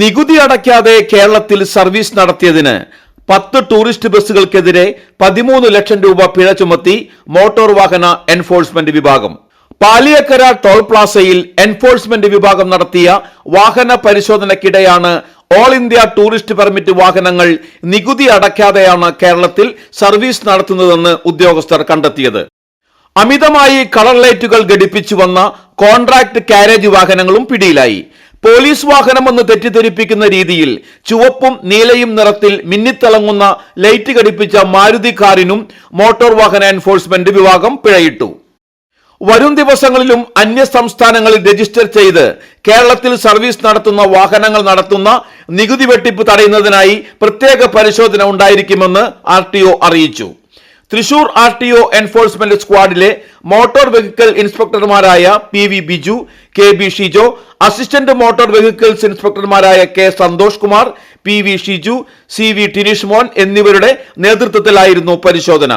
നികുതി അടയ്ക്കാതെ കേരളത്തിൽ സർവീസ് നടത്തിയതിന് പത്ത് ടൂറിസ്റ്റ് ബസ്സുകൾക്കെതിരെ പതിമൂന്ന് ലക്ഷം രൂപ പിഴ ചുമത്തി മോട്ടോർ വാഹന എൻഫോഴ്സ്മെന്റ് വിഭാഗം. പാലിയക്കര ടോൾ പ്ലാസയിൽ എൻഫോഴ്സ്മെന്റ് വിഭാഗം നടത്തിയ വാഹന പരിശോധനയ്ക്കിടെയാണ് ഓൾ ഇന്ത്യ ടൂറിസ്റ്റ് പെർമിറ്റ് വാഹനങ്ങൾ നികുതി അടയ്ക്കാതെയാണ് കേരളത്തിൽ സർവീസ് നടത്തുന്നതെന്ന് ഉദ്യോഗസ്ഥർ കണ്ടെത്തിയത്. അമിതമായി കളർ ലൈറ്റുകൾ ഘടിപ്പിച്ചു വന്ന കോൺട്രാക്ട് കാരേജ് വാഹനങ്ങളും പിടിയിലായി. പോലീസ് വാഹനമെന്ന് തെറ്റിദ്ധരിപ്പിക്കുന്ന രീതിയിൽ ചുവപ്പും നീലയും നിറത്തിൽ മിന്നിത്തിളങ്ങുന്ന ലൈറ്റ് ഘടിപ്പിച്ച മാരുതി കാറിനും മോട്ടോർ വാഹന എൻഫോഴ്സ്മെന്റ് വിഭാഗം പിഴയിട്ടു. വരും ദിവസങ്ങളിലും അന്യ സംസ്ഥാനങ്ങളിൽ രജിസ്റ്റർ ചെയ്ത് കേരളത്തിൽ സർവീസ് നടത്തുന്ന വാഹനങ്ങൾ നടത്തുന്ന നികുതി വെട്ടിപ്പ് തടയുന്നതിനായി പ്രത്യേക പരിശോധന ഉണ്ടായിരിക്കുമെന്ന് ആർ അറിയിച്ചു. Thrissur R T O enforcement സ്ക്വാഡിലെ motor vehicle ഇൻസ്പെക്ടർമാരായ P V Biju K B Shijo assistant motor vehicles ഇൻസ്പെക്ടർമാരായ K Santhosh Kumar P V Shiju C V Tineesh Mon എന്നിവരുടെ നേതൃത്വത്തിലായിരുന്നു പരിശോധന.